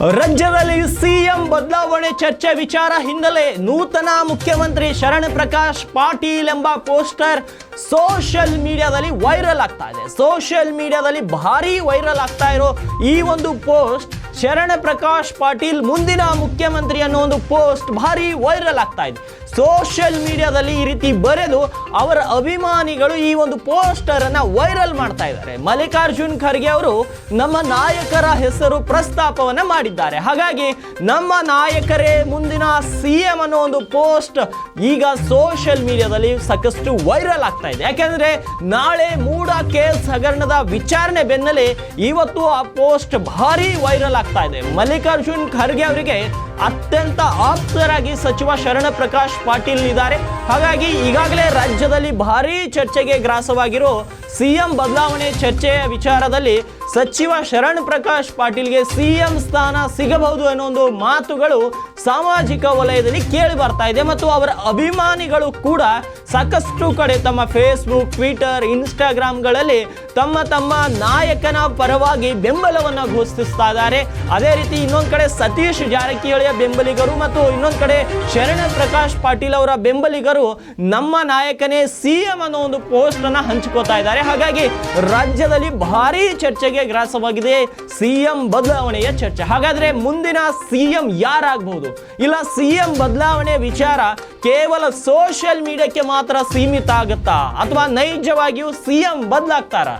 ರಾಜ್ಯದಲ್ಲಿ ಸಿಎಂ ಬದಲಾವಣೆ ಚರ್ಚೆ ವಿಚಾರ ಹಿನ್ನೆಲೆ ನೂತನ ಮುಖ್ಯಮಂತ್ರಿ ಶರಣ್ ಪ್ರಕಾಶ್ ಪಾಟೀಲ್ ಎಂಬ ಪೋಸ್ಟರ್ ಸೋಷಿಯಲ್ ಮೀಡಿಯಾದಲ್ಲಿ ವೈರಲ್ ಆಗ್ತಾ ಇದೆ. ಸೋಷಿಯಲ್ ಮೀಡಿಯಾದಲ್ಲಿ ಭಾರಿ ವೈರಲ್ ಆಗ್ತಾ ಇರೋ ಈ ಒಂದು ಪೋಸ್ಟ್ ಶರಣ ಪ್ರಕಾಶ್ ಪಾಟೀಲ್ ಮುಂದಿನ ಮುಖ್ಯಮಂತ್ರಿ ಅನ್ನೋ ಒಂದು ಪೋಸ್ಟ್ ಭಾರಿ ವೈರಲ್ ಆಗ್ತಾ ಇದೆ. ಸೋಷಿಯಲ್ ಮೀಡಿಯಾದಲ್ಲಿ ಈ ರೀತಿ ಬರೆದು ಅವರ ಅಭಿಮಾನಿಗಳು ಈ ಒಂದು ಪೋಸ್ಟರ್ ಅನ್ನ ವೈರಲ್ ಮಾಡ್ತಾ ಇದ್ದಾರೆ. ಮಲ್ಲಿಕಾರ್ಜುನ್ ಖರ್ಗೆ ಅವರು ನಮ್ಮ ನಾಯಕರ ಹೆಸರು ಪ್ರಸ್ತಾಪವನ್ನ ಮಾಡಿದ್ದಾರೆ. ಹಾಗಾಗಿ ನಮ್ಮ ನಾಯಕರೇ ಮುಂದಿನ ಸಿ ಎಂ ಅನ್ನೋ ಒಂದು ಪೋಸ್ಟ್ ಈಗ ಸೋಷಿಯಲ್ ಮೀಡಿಯಾದಲ್ಲಿ ಸಾಕಷ್ಟು ವೈರಲ್ ಆಗ್ತಾ ಇದೆ. ಯಾಕೆಂದ್ರೆ ನಾಳೆ ಮೂಡ ಕೇಸ್ ಹಗರಣದ ವಿಚಾರಣೆ ಬೆನ್ನಲ್ಲೇ ಇವತ್ತು ಆ ಪೋಸ್ಟ್ ಭಾರಿ ವೈರಲ್ ಆಗ್ತಾ ಇದೆ ಮಲ್ಲಿಕಾರ್ಜುನ್ ಖರ್ಗೆ ಅವರಿಗೆ ಅತ್ಯಂತ ಆಪ್ತರಾಗಿ ಸಚಿವ ಶರಣ ಪ್ರಕಾಶ್ ಪಾಟೀಲ್ ಇದ್ದಾರೆ. ಹಾಗಾಗಿ ಈಗಾಗಲೇ ರಾಜ್ಯದಲ್ಲಿ ಭಾರೀ ಚರ್ಚೆಗೆ ಗ್ರಾಸವಾಗಿರೋ ಸಿಎಂ ಬದಲಾವಣೆ ಚರ್ಚೆಯ ವಿಚಾರದಲ್ಲಿ ಸಚಿವ ಶರಣ್ ಪ್ರಕಾಶ್ ಪಾಟೀಲ್ಗೆ ಸಿಎಂ ಸ್ಥಾನ ಸಿಗಬಹುದು ಅನ್ನೋ ಒಂದು ಮಾತುಗಳು ಸಾಮಾಜಿಕ ವಲಯದಲ್ಲಿ ಕೇಳಿ ಬರ್ತಾ ಇದೆ ಮತ್ತು ಅವರ ಅಭಿಮಾನಿಗಳು ಕೂಡ ಸಾಕಷ್ಟು ಕಡೆ ತಮ್ಮ ಫೇಸ್ಬುಕ್ ಟ್ವಿಟರ್ ಇನ್ಸ್ಟಾಗ್ರಾಮ್ಗಳಲ್ಲಿ ತಮ್ಮ ತಮ್ಮ ನಾಯಕನ ಪರವಾಗಿ ಬೆಂಬಲವನ್ನು ಘೋಷಿಸ್ತಾ ಇದ್ದಾರೆ. ಅದೇ ರೀತಿ ಇನ್ನೊಂದು ಕಡೆ ಸತೀಶ್ ಬೆಂಬಲಿಗರು ಮತ್ತು ಇನ್ನೊಂದು ಕಡೆ ಶರಣ ಪ್ರಕಾಶ್ ಪಾಟೀಲ್ ಅವರ ಬೆಂಬಲಿಗರು ನಮ್ಮ ನಾಯಕನೇ ಸಿಎಂ ಅನ್ನೋ ಒಂದು ಪೋಸ್ಟ್ ಅನ್ನ ಹಂಚಿಕೊತಾ ಇದ್ದಾರೆ. ಹಾಗಾಗಿ ರಾಜ್ಯದಲ್ಲಿ ಭಾರಿ ಚರ್ಚೆಗೆ ಗ್ರಾಸವಾಗಿದೆ ಸಿಎಂ ಬದಲಾವಣೆಯ ಚರ್ಚೆ. ಹಾಗಾದ್ರೆ ಮುಂದಿನ ಸಿಎಂ ಯಾರಾಗಬಹುದು ಇಲ್ಲ ಸಿಎಂ ಬದಲಾವಣೆ ವಿಚಾರ ಕೇವಲ ಸೋಷಿಯಲ್ ಮೀಡಿಯಾಕ್ಕೆ ಮಾತ್ರ ಸೀಮಿತ ಆಗುತ್ತಾ? ಅಥವಾ ನೈಜವಾಗಿಯೂ ಸಿಎಂ ಬದಲಾಗ್ತಾರಾ?